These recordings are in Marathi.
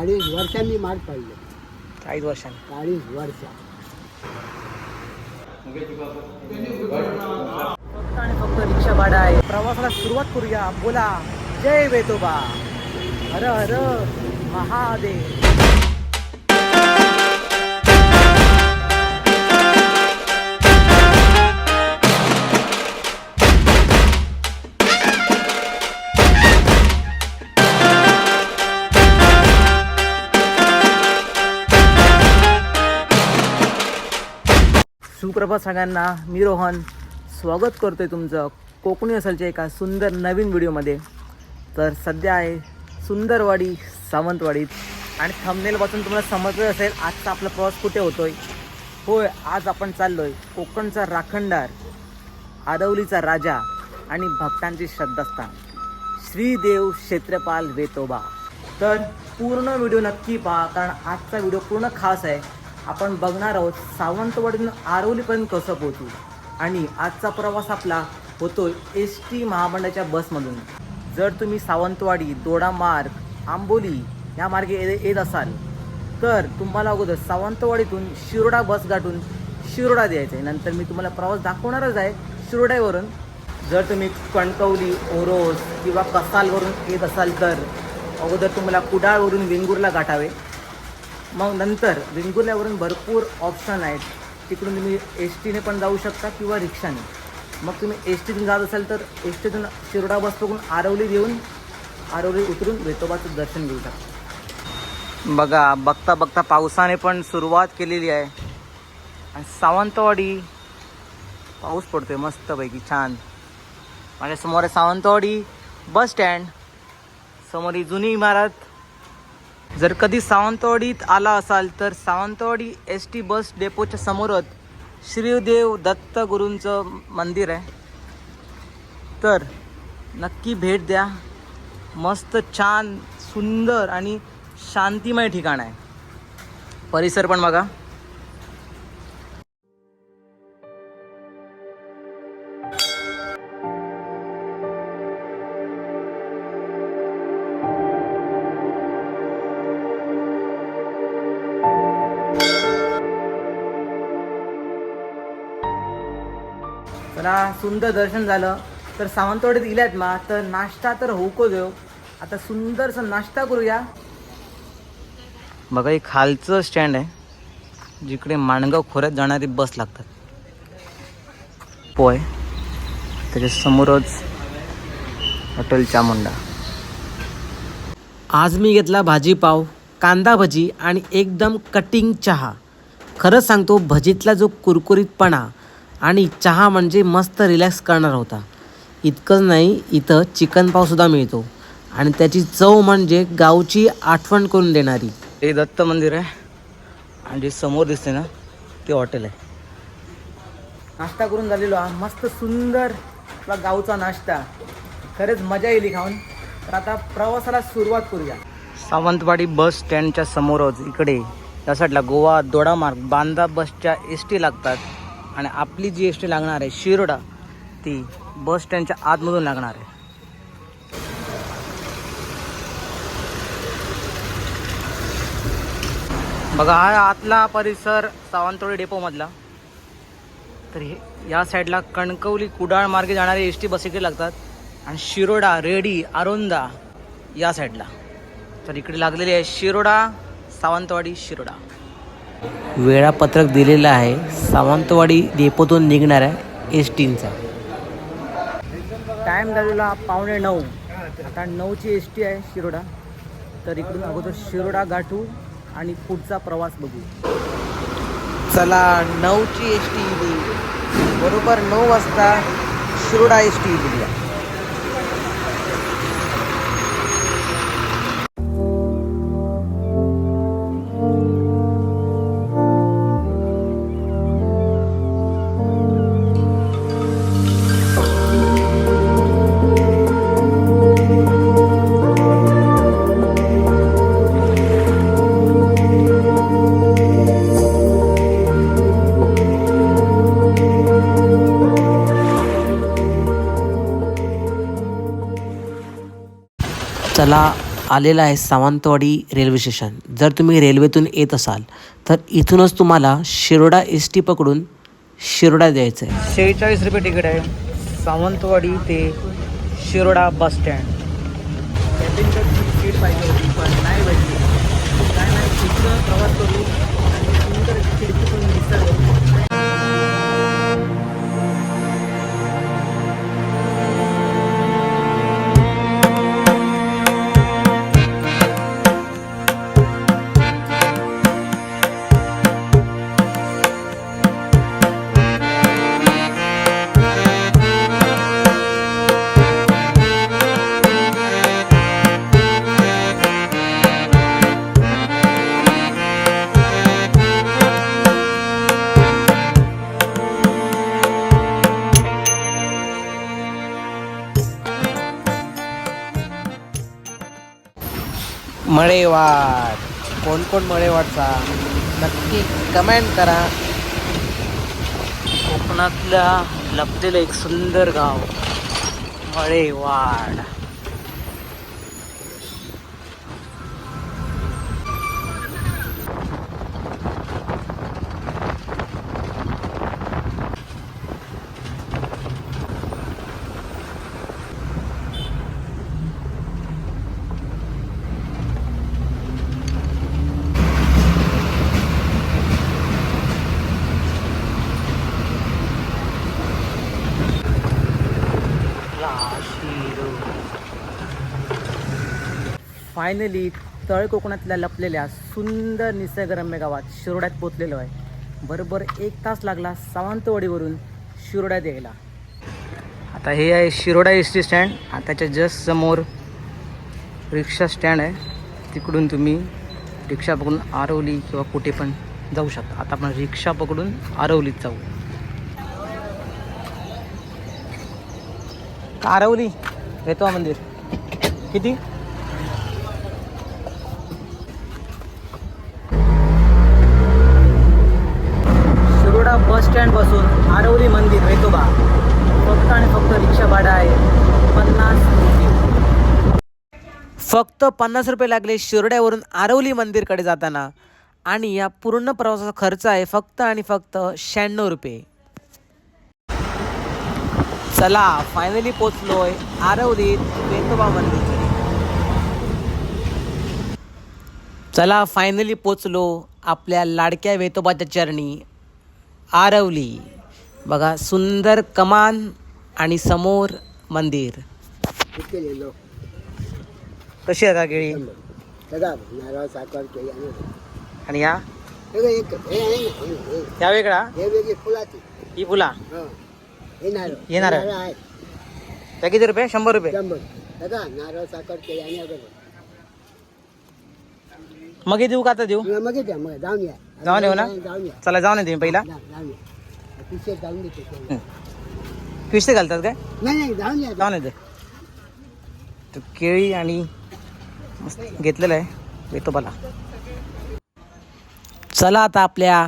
चाळीस वर्षांनी मार्ग पाहिजे. चाळीस वर्षांनी. चाळीस वर्ष. फक्त आणि फक्त रिक्षा भाडा आहे. प्रवासाला सुरुवात करूया. बोला. जय वेतोबा. हर हर महादेव. सुप्रभात सगळ्यांना. मी रोहन. स्वागत करतोय तुमचं कोकणी असलच्या एका सुंदर नवीन व्हिडिओमध्ये. तर सध्या आहे सुंदरवाडी सावंतवाडीत. आणि थंबनेलपासून तुम्हाला समजलं असेल आजचा आपला प्रवास कुठे होतोय? होय आज आपण चाललोय कोकणचा राखणदार आदवलीचा राजा आणि भक्तांचे श्रद्धास्थान. श्रीदेव क्षेत्रपाल वेतोबा. तर पूर्ण व्हिडिओ नक्की पहा कारण आजचा व्हिडिओ पूर्ण खास आहे. आपण बघणार आहोत सावंतवाडीतून आरवलीपर्यंत कसं पोहोचू. आणि आजचा प्रवास आपला होतो एस टी महामंडळाच्या बसमधून. जर तुम्ही सावंतवाडी दोडा मार्ग आंबोली या मार्गे ये- येत असाल तर तुम्हाला अगोदर सावंतवाडीतून शिरोडा बस गाठून शिरोडा द्यायचं आहे नंतर मी तुम्हाला प्रवास दाखवणारच आहे शिरोड्यावरून. जर तुम्ही कणकवली ओरोस किंवा कसालवरून येत असाल तर अगोदर तुम्हाला कुडाळवरून वेंगुर्ला गाठावे. मग नंतर वेंगुर्ल्यावरून भरपूर ऑप्शन आहेत. तिकडून तुम्ही एस टीने पण जाऊ शकता किंवा रिक्षाने. मग तुम्ही एस टीतून जात असाल तर एस टीतून शिरोडा बस बघून आरवली येऊन आरवली उतरून वेतोबाचं दर्शन घेऊ शकता. बघा बघता बघता पावसाने पण सुरुवात केलेली आहे. आणि सावंतवाडी पाऊस पडतोय मस्तपैकी छान. माझ्यासमोर आहे सावंतवाडी बस स्टँड समोर ही जुनी इमारत. जर कधी सावंतवाडीत आला असाल तर सावंतवाडी एस टी बस डेपोच्या समोरच श्रीदेव दत्त गुरूंचं मंदिर आहे. तर नक्की भेट द्या. मस्त छान सुंदर आणि शांतिमय ठिकाण आहे. परिसर पण बघा. सुंदर दर्शन झालं. तर सावंतवाडीत इल्यात मा तर नाश्ता तर होको देव. आता सुंदरसा नाश्ता करूया. बघा एक खालचं स्टँड आहे. जिकडे माणगाव खोऱ्यात जाणारी बस लागतात. पोय. त्याच्या समोरच हॉटेल चामुंडा. आज मी घेतला भाजीपाव कांदा भजी आणि एकदम कटिंग चहा. खरंच सांगतो भजीतला जो कुरकुरीतपणा आणि चहा म्हणजे मस्त रिलॅक्स करणार होता. इतकंच नाही इथं चिकन पावसुद्धा मिळतो. आणि त्याची चव म्हणजे गावची आठवण करून देणारी. हे दत्त मंदिर आहे. आणि जे समोर दिसते ना ते हॉटेल आहे. नाश्ता करून झालेलो हा मस्त सुंदर आपला गावचा नाश्ता. खरंच मजा येईल खाऊन. तर आता प्रवासाला सुरुवात करूया. सावंतवाडी बस स्टँडच्या समोरच इकडे. या साईडला गोवा दोडामार्ग बांदा बसच्या एस टी लागतात. आणि आपली जी एस टी लागणार आहे शिरोडा. ती बस स्टँडच्या आतमधून लागणार आहे. बघा हा आतला परिसर सावंतवाडी डेपोमधला तर हे या साईडला कणकवली कुडाळ मार्गे जाणारे एस टी बस इकडे लागतात आणि शिरोडा रेडी आरोंदा या साईडला तर इकडे लागलेली आहे शिरोडा सावंतवाडी शिरोडा. वेळापत्रक दिलेलं आहे. सावंतवाडी डेपोतून निघणाऱ्या एस टींचा टाईम झालेला पावणे नऊ. आता नऊची एस टी आहे शिरोडा. तर इकडून अगोदर शिरोडा गाठू आणि पुढचा प्रवास बघू. चला नऊची एस टी बरोबर नऊ वाजता शिरोडा एस टी चला आलेलं आहे सावंतवाडी रेल्वे स्टेशन जर तुम्ही रेल्वेतून येत असाल तर इथूनच तुम्हाला शिरोडा एस टी पकडून शिरोडा द्यायचं आहे शेहेचाळीस रुपये तिकीट आहे. सावंतवाडी ते शिरोडा बस स्टँड पाहिजे होती पण नाही भेटली. काय नाही तिथं प्रवास करू मळेवाड कोण कोण मळेवाडचा नक्की कमेंट करा. कोकणातल्या लपलेलं एक सुंदर गाव मळेवाड. फायनली तळ कोकणातल्या लपलेल्या सुंदर निसर्गरम्य गावात शिरोड्यात पोचलेलो आहे. बरोबर एक तास लागला सावंतवाडीवरून शिरोड्यात यायला. आता हे आहे शिरोडा एस टी स्टँड. आताच्या त्याच्या जस्ट समोर रिक्षा स्टँड आहे. तिकडून तुम्ही रिक्षा पकडून आरवली किंवा कुठे पण जाऊ शकता. आता आपण रिक्षा पकडून आरवलीत जाऊ. आरवली येतो मंदिर. किती? आरवली मंदिर वेतोबा फक्त आणि फक्त रिक्षा भाडा आहे. पन्नास फक्त पन्नास रुपये लागले शिरड्यावरून आरवली मंदिरकडे जाताना. आणि या पूर्ण प्रवासाचा खर्च आहे फक्त आणि फक्त शहाण्णव रुपये. चला फायनली पोचलोय आरवलीत वेतोबा मंदिर चला फायनली पोचलो आपल्या लाडक्या वेतोबाच्या चरणी आरवली. बघा सुंदर कमान आणि समोर मंदिर. कशी आहे का केळी? साखर केळी आणि या? सगळं एक हे आहे ना हे- हे- या वेगळा? हे ही फुला. नारळ. आहे. त्या किती रुपये? शंभर रुपये. नारळ साखर केळी आणि मग देऊ का आता देऊ? मग जाऊन या. जाऊन येऊ ना? जाऊन या. चला जाऊन येते पहिला. पिशे देते घालतात काय? नाही नाही जाऊन या जाऊन येते तर केळी आणि मस्त घेतलेलं आहे वेतोबाला. चला आता आपल्या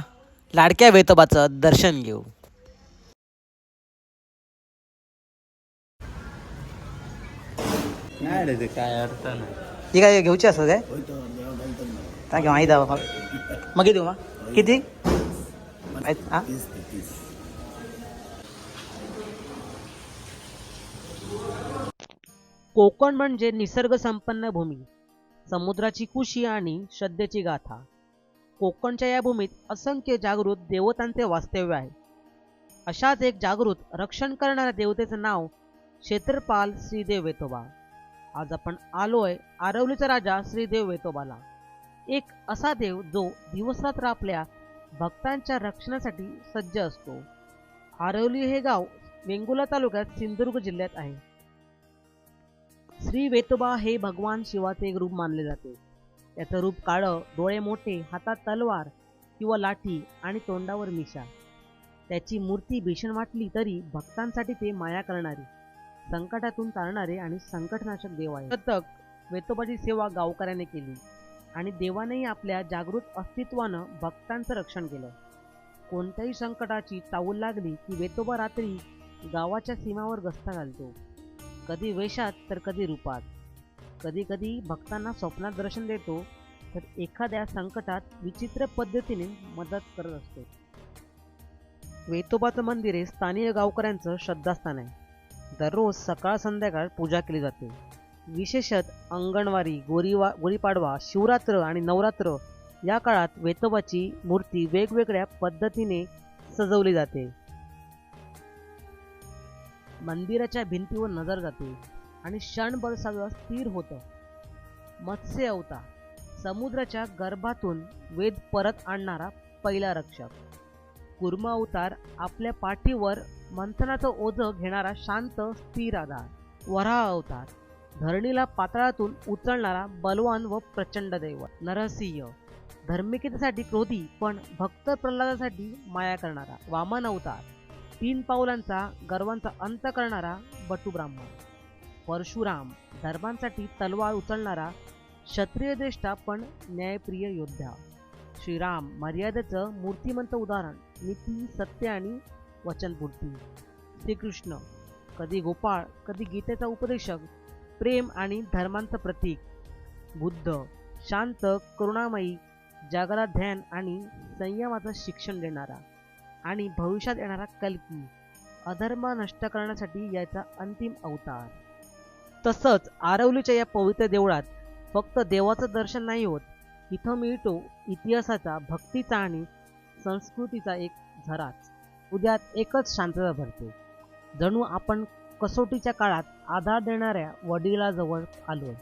लाडक्या वेतोबाचं दर्शन घेऊ. ही काय घेऊची असं काय? काय घेऊ आई दावा मग किती देऊ मग किती? हा? कोकण म्हणजे निसर्गसंपन्न भूमी समुद्राची कुशी आणि श्रद्धेची गाथा. कोकणच्या या भूमीत असंख्य जागृत देवतांचे वास्तव्य आहे. अशाच एक जागृत रक्षण करणाऱ्या देवतेचं नाव क्षेत्रपाल श्रीदेव वेतोबा. आज आपण आलोय आरवलीचा राजा श्रीदेव वेतोबाला. एक असा देव जो दिवसरात्र आपल्या भक्तांच्या रक्षणासाठी सज्ज असतो. आरवली हे गाव वेंगुला तालुक्यात सिंधुदुर्ग जिल्ह्यात आहे. श्री वेतोबा हे भगवान शिवाचे एक रूप मानले जाते. त्याचं रूप काळं डोळे मोठे हातात तलवार किंवा लाठी आणि तोंडावर मिशा. त्याची मूर्ती भीषण वाटली तरी भक्तांसाठी ते माया करणारे संकटातून तारणारे आणि संकटनाशक देव आहे शतक वेतोबाची सेवा गावकऱ्याने केली आणि देवानेही आपल्या जागृत अस्तित्वानं भक्तांचं रक्षण केलं. कोणत्याही संकटाची चावूल लागली की वेतोबा रात्री गावाच्या सीमावर गस्ता घालतो. कधी वेशात तर कधी रूपात. कधी कधी भक्तांना स्वप्नात दर्शन देतो तर एखाद्या संकटात विचित्र पद्धतीने मदत करत असतो. वेतोबाचं मंदिर हे स्थानीय गावकऱ्यांचं श्रद्धास्थान आहे. दररोज सकाळ संध्याकाळ पूजा केली जाते. विशेषत अंगणवारी गोरीवा गुढीपाडवा शिवरात्र आणि नवरात्र या काळात वेतोबाची मूर्ती वेगवेगळ्या पद्धतीने सजवली जाते. मंदिराच्या भिंतीवर नजर जाते आणि क्षणभर सगळं स्थिर होतं. मत्स्य अवतार समुद्राच्या गर्भातून वेद परत आणणारा पहिला रक्षक. कुर्म अवतार आपल्या पाठीवर मंथनाचं ओझं घेणारा शांत स्थिर आधार. वराह अवतार धरणीला पाताळातून उचलणारा बलवान व प्रचंड दैव नरसिंह धर्मिकतेसाठी क्रोधी पण भक्त प्रल्हादासाठी माया करणारा वामन अवतार. तीन पाऊलांचा गर्वांचा अंत करणारा बटू ब्राह्मण. परशुराम धर्मांसाठी तलवार उचलणारा क्षत्रिय देष्टा पण न्यायप्रिय योद्धा. श्रीराम मर्यादेचं मूर्तिमंत उदाहरण नीती सत्य आणि वचनपूर्ती श्रीकृष्ण कधी गोपाळ कधी गीतेचा उपदेशक प्रेम आणि धर्मांचं प्रतीक. बुद्ध शांत करुणामयी जागरा ध्यान आणि संयमाचं शिक्षण देणारा. आणि भविष्यात येणारा कल्की अधर्म नष्ट करण्यासाठी याचा अंतिम अवतार. तसंच आरवलीच्या या पवित्र देवळात फक्त देवाचं दर्शन नाही होत इथं मिळतो इतिहासाचा भक्तीचा आणि संस्कृतीचा एक झराच. उद्यात एकच शांतता भरते. जणू आपण कसोटीच्या काळात आधार देणाऱ्या वडिलाजवळ आलो.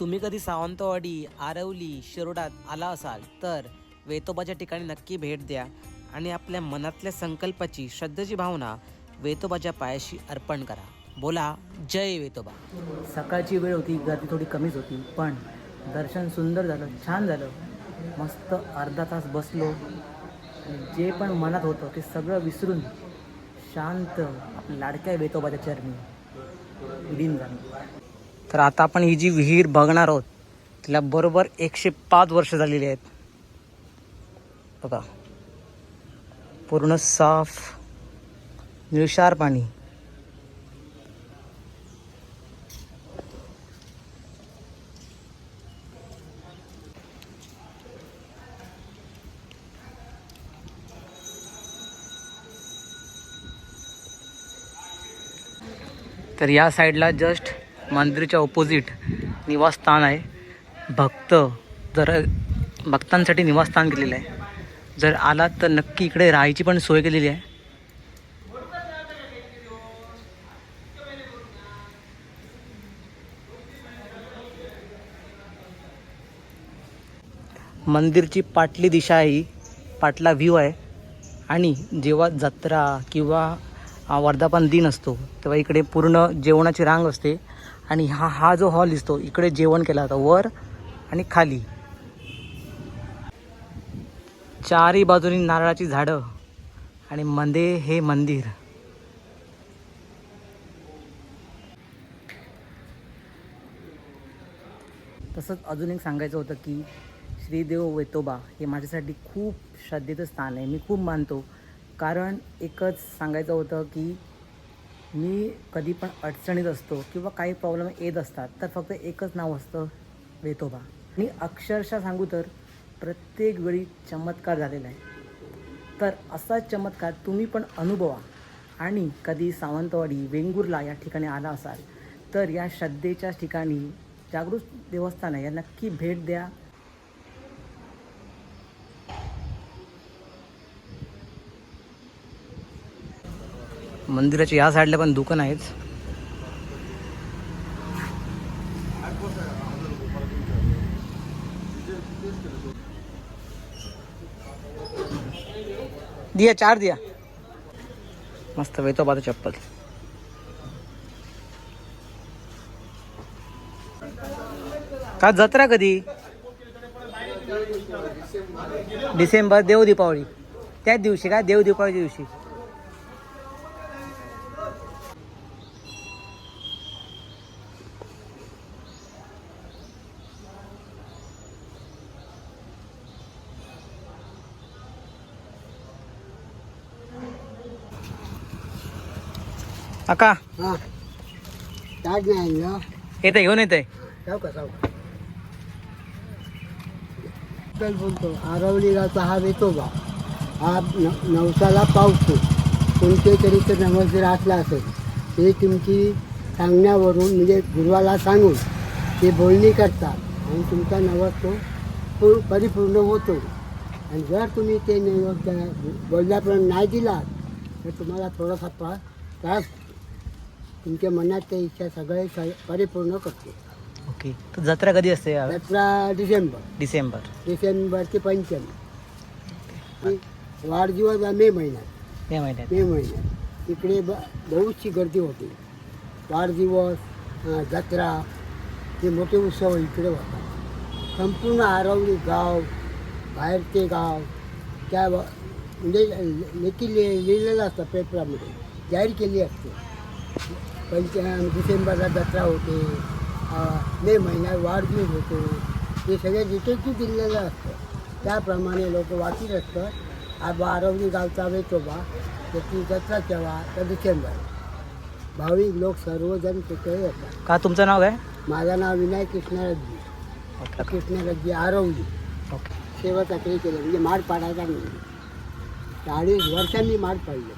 तुम्ही कधी सावंतवाडी आरवली शिरोडात आला असाल तर वेतोबाच्या ठिकाणी नक्की भेट द्या. आणि आपल्या मनातल्या संकल्पाची श्रद्धेची भावना वेतोबाच्या पायाशी अर्पण करा. बोला जय वेतोबा. सकाळची वेळ होती गर्दी थोडी कमीच होती पण दर्शन सुंदर झालं छान झालं. मस्त अर्धा तास बसलो. जे पण मनात होतं ते सगळं विसरून शांत आपल्या लाडक्या वेतोबाच्या चरणी विलीन झालो. तर आता आपण ही जी विहीर बघणार आहोत तिला बरोबर एकशे पाच वर्ष झालेली आहेत. बघा. पूर्ण साफ निळशार पाणी. तर या साईडला जस्ट मंदिरच्या ऑपोजिट निवासस्थान आहे. भक्त जर भक्तांसाठी निवासस्थान केलेलं आहे. जर आलात तर नक्की इकडे राहायची पण सोय केलेली आहे. मंदिरची पाटली दिशा आहे ही. पाटला व्ह्यू आहे. आणि जेव्हा जत्रा किंवा वर्धापन दिन असतो तेव्हा इकडे पूर्ण जेवणाची रांग असते. आणि हा हा जो हॉल दिसतो इकडे जेवण केलं जातं वर आणि खाली. चारही बाजूनी नारळाची झाडं आणि मंदे हे मंदिर. तसंच अजून एक सांगायचं होतं की श्रीदेव वेतोबा हे माझ्यासाठी खूप श्रद्धेचं स्थान आहे. मी खूप मानतो. कारण एकच सांगायचं होतं की मी कधी पण अडचणीत असतो किंवा काही प्रॉब्लेम येत असतात तर फक्त एकच नाव असतं वेतोबा. मी अक्षरशः सांगू तर प्रत्येक वेळी चमत्कार झालेला आहे. तर असाच चमत्कार तुम्ही पण अनुभवा. आणि कधी सावंतवाडी वेंगुर्ला या ठिकाणी आला असाल तर या श्रद्धेच्या ठिकाणी जागृत देवस्थान आहे या नक्की भेट द्या. मंदिराच्या या साईडला पण दुकान आहेत. दिया चार दिया. मस्त वेतोबाचं चप्पल. का जत्रा कधी? डिसेंबर देव दीपावली. त्याच दिवशी का? देव दीपावलीच्या दिवशी. अका हां. ताट नाही आणलं येते घेऊन येते सावका सावका चल बोलतो. आरवली गावचा हा वेतोबा हा न नवसाला पावतो. कोणते तरी तर नवस जर असला असेल ते तुमची सांगण्यावरून म्हणजे गुरुवाला सांगून ते बोलणी करतात. आणि तुमचा नवस तो पूर परिपूर्ण होतो. आणि जर तुम्ही ते नवस त्या- बोलल्याप्रमाणे नाही दिला तर तुम्हाला थोडासा त्रास त्रास तुमच्या मनात त्या इच्छा सगळे स- परिपूर्ण करते. ओके. तर जत्रा कधी असते? यात्रा डिसेंबर. डिसेंबर. डिसेंबर ते पंचमी. वाढदिवस हा मे महिन्यात. मे महिन्यात. मे महिन्यात. इकडे ब बहुतची गर्दी होती. वाढदिवस अं, जत्रा हे मोठे उत्सव इकडे होतात. संपूर्ण आरवली गाव बाहेरचे गाव त्या व- म्हणजे लेखी लिहिलेलं असतं पेपरामध्ये. जाहीर केली असते. पंच डिसेंबरला जत्रा होते. मे महिन्यात वाढदिवस होतो. हे सगळे डिटेल्सही दिलेलं असतं. त्याप्रमाणे लोक वाचत असतात. हा बारवली गावचा वेतोबा त्याची जत्रा केव्हा? तर डिसेंबर. भाविक लोक सर्वजण तिथे येतात. का तुमचं नाव काय? माझं नाव विनायक कृष्णरज्जी ओके. कृष्णरज्जी आरवली. सेवा चाकरी केली. म्हणजे माड पाडायचा नाही चाळीस वर्षांनी माड पाडले.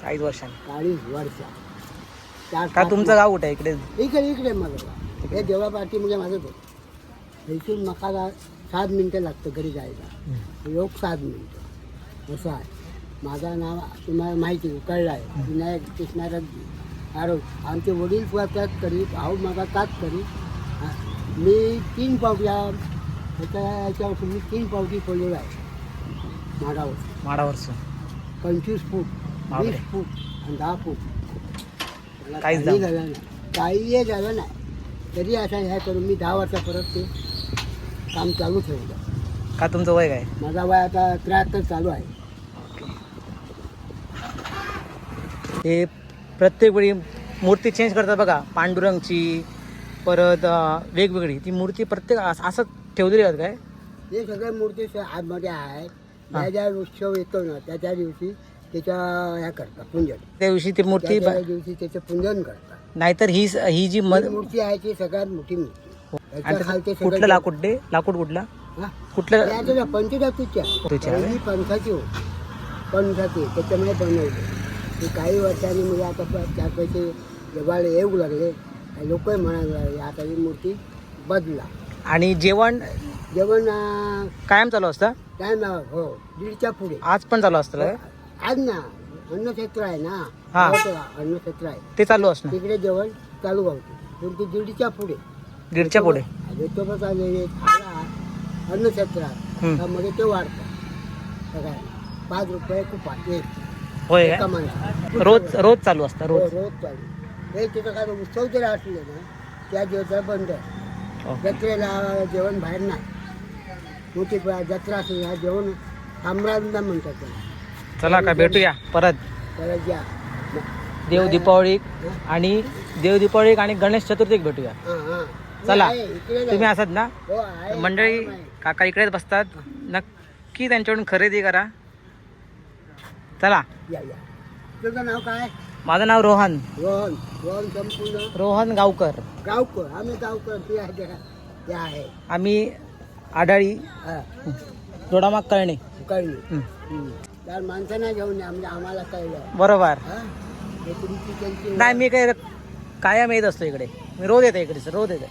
चाळीस वर्षांनी. चाळीस वर्ष चार का तुमचं गाव कुठे आहे? इकडे. इकडे इकडे माझं हे देवापाठी म्हणजे माझं होतं इथून मका सात मिनटं लागतं घरी जायला. योग सात मिनटं. असं आहे. माझं नाव तुम्हाला माहिती आहे, कळलं आहे. विनायक कृष्णारज्जी आरोप. आमचे वडील त्यात करी भाऊ माझा काच करी हा. मी तीन पावट्या ह्याच्यावर मी तीन पावटी खोललेलं आहे माडावर. माडावरचं. पंचवीस फूट बापरे. वीस फूट आणि दहा फूट. काहीच काही झालं नाही. काही झालं नाही. तरी असं ह्या करून मी दहा वर्षा परत ते काम चालू ठेवलं. का तुमचं वय काय? माझा वय आता त्र्याहत्तर चालू आहे. ते प्रत्येक वेळी मूर्ती चेंज करतात बघा पांडुरंगची परत अं, वेगवेगळी. ती मूर्ती प्रत्येक अस- असं ठेवलेली आहेत काय? हे सगळे मूर्ती स- आतमध्ये आहेत. ज्या ज्या उत्सव येतो ना त्या त्या दिवशी त्याच्या ह्या करतात पूजन. त्या दिवशी ती मूर्ती त्या दिवशी त्याचं पूजन करतात. नाहीतर ही ही जी ही मध मूर्ती आहे ती सगळ्यात मोठी मूर्ती. आणि त्याचं सगळे कुठलं लाकूड ते लाकूड कुठला? हा? कुठलं त्या पंचधातूच्या धातूच्या. पहिली पंथाची होती. पंथाची त्याच्यामुळे बनवली. ती काही वर्षांनी म्हणजे आता प- चार पैसे जगाला येऊ लागले. लोक म्हणायला लागले आता ही मूर्ती बदला. आणि जेवण जेवण अं, कायम चालू असतं? काय हो दीडच्या पुढे. आज पण चालू असतं? काय? आज ना अन्नक्षेत्र आहे ना? हा. गावाचं अन्नक्षेत्र आहे. ते चालू असणार. तिकडे जेवण चालू होते. पण ती दीडच्या पुढे. दीडच्या पुढे. वेतोबत आलेले आला अन्नक्षेत्रात हम्म. त्यामध्ये ते वाढतात सगळ्यांना. पाच रुपये कुपात एक. होय एका काय माणसाला. रोज रोज चालू असतं हो, रोज रोज चालू. हे तिथं काय उत्सव जरी असले ना त्या दिवसात बंद आहे. हो. जत्रेला जेवण बाहेर नाही. मोठी प- जत्रा असली ना जेवण ताम्रांना म्हणतात त्याला. चला का भेटूया. परत. त्याला ज्या देव दीपावळी आणि देव दीपावळी आणि गणेश चतुर्थीक भेटूया. चला. तुम्ही. असत ना? मंडळी. काका इकडेच बसतात. नक्की त्यांच्याकडून खरेदी करा. चला. या या तुझं नाव काय माझं नाव रोहन. रोहन रोहन संपूर्ण रोहन गावकर. गावकर आम्ही गावकर आहे आम्ही आडाळी हा. दोडामाग कळणे हं. हं. माणसांना घेऊन या म्हणजे आम्हाला कळलं. बरोबर. हा? हे तुमची त्यांची नाही मी काय कायम येत असतो इकडे. मी रोज येते इकडे रोज येते.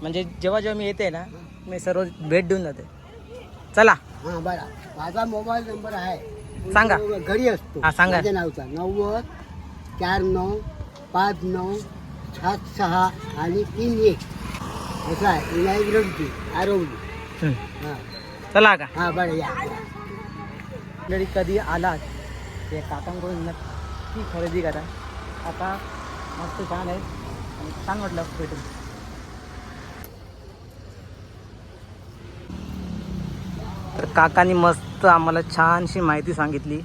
म्हणजे जेव्हा जेव्हा मी येते ना मी सर्व भेट देऊन जाते. चला. हा बरा. माझा मोबाईल नंबर आहे. सांगा. घरी असतो. हा, सांगा. माझ्या नावचा. नव्वद चार नऊ पाच नऊ सात सहा आणि तीन एक. असं आहे. आरवली. हं. हा. चला का? हा बरं या. जरी कधी आलात ते काकांकडून नक्की खरेदी करा. आता मस्त छान आहे. आणि छान वाटलं भेटून. तर काकांनी मस्त आम्हाला छानशी माहिती सांगितली.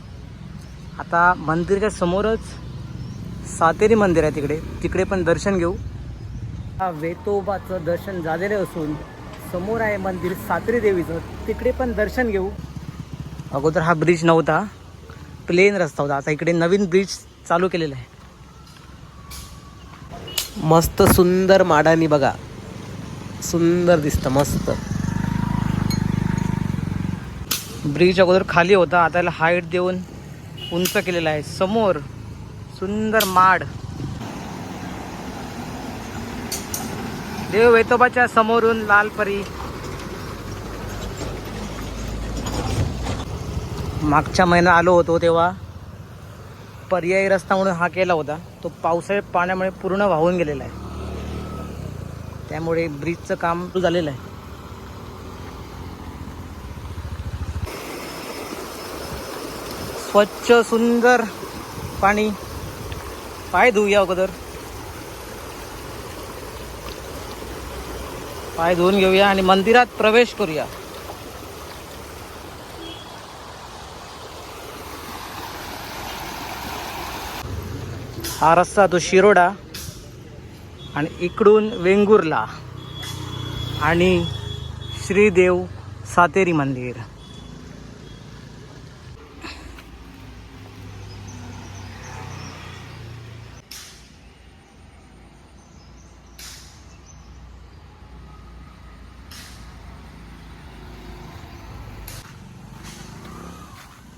आता मंदिराच्या समोरच सातेरी मंदिर आहे तिकडे. तिकडे पण दर्शन घेऊ. हा वेतोबाचं दर्शन झालेलं असून समोर आहे मंदिर सातेरी देवीचं. तिकडे पण दर्शन घेऊ. अगोदर हा ब्रिज नव्हता. प्लेन रस्ता होता. आता इकडे नवीन ब्रिज चालू केलेला आहे. मस्त सुंदर माडानी बघा. सुंदर दिसतं मस्त. ब्रिज अगोदर खाली होता. आता याला हाईट देऊन उंच केलेला आहे. समोर सुंदर माड. देव वेतोबाच्या समोरून लाल मागच्या महिना आलो होतो तेव्हा. पर्यायी रस्ता म्हणून हा केला होता. तो पावसाळ्या पाण्यामुळे पूर्ण वाहून गेलेला आहे. त्यामुळे ब्रिजचं काम सुरू झालेलं आहे. स्वच्छ सुंदर पाणी पाय धुऊया अगोदर. पाय धुवून घेऊया आणि मंदिरात प्रवेश करूया. हा रस्ता तो शिरोडा आणि इकडून वेंगुर्ला आणि श्रीदेव सातेरी मंदिर.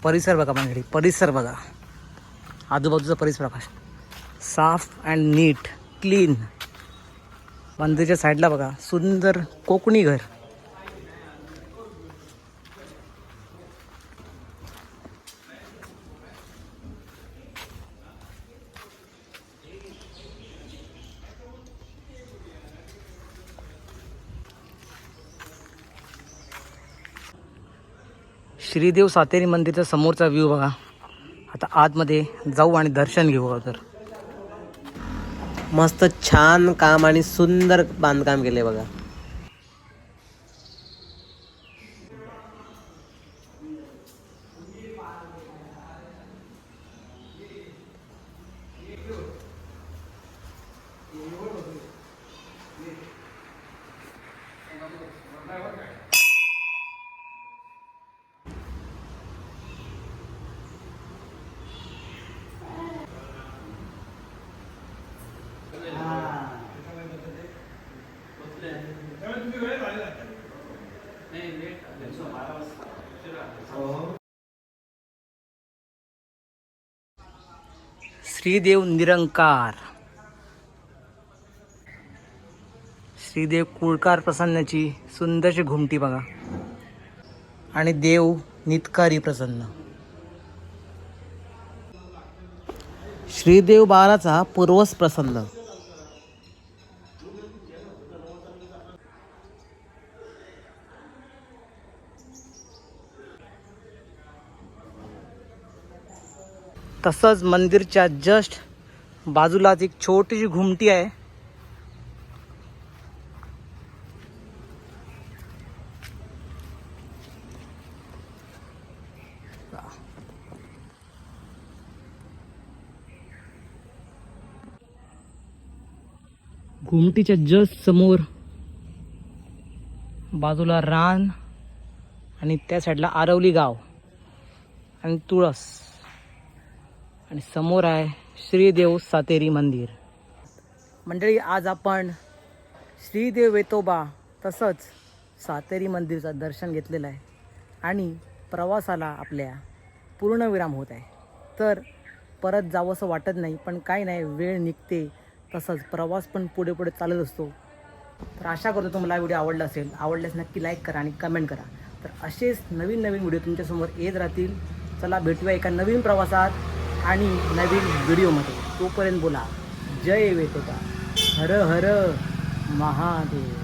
परिसर बघा मंडळी परिसर बघा. आजूबाजूचा परिसर प्रकाश साफ अँड नीट क्लीन. मंदिरच्या साईडला बघा सुंदर कोकणी घर. श्रीदेव सातेरी मंदिरचा समोरचा व्ह्यू बघा. आता आतमध्ये जाऊ आणि दर्शन घेऊ अगोदर. मस्त छान काम आणि सुंदर बांधकाम केले बघा. श्रीदेव निरंकार. श्रीदेव कुळकार प्रसन्नाची सुंदरशी घुमटी बघा. आणि देव नितकारी प्रसन्न. श्रीदेव बाळाचा पूर्वस प्रसन्न. तसंच मंदिरच्या जस्ट बाजूलाच एक छोटीशी घुमटी आहे. घुमटीच्या जस्ट समोर बाजूला रान आणि त्या साईडला आरवली गाव आणि तुळस. आणि समोर आहे श्रीदेव सातेरी मंदिर. मंडळी आज आपण श्रीदेव वेतोबा तसंच सातेरी मंदिरचं दर्शन घेतलेलं आहे आणि प्रवासाला आपल्या पूर्णविराम होत आहे. तर परत जावंसं वाटत नाही पण काय नाही वेळ निघते तसंच प्रवास पण पुढे पुढे चालत असतो. तर आशा करतो तुम्हाला व्हिडिओ आवडला असेल आवडल्यास नक्की लाईक करा आणि कमेंट करा. तर असेच नवीन नवीन व्हिडिओ तुमच्यासमोर येत राहतील. चला भेटूया एका नवीन प्रवासात. आणि नवीन व्हिडिओमध्ये तोपर्यंत बोला. जय वेतोता हर हर महादेव.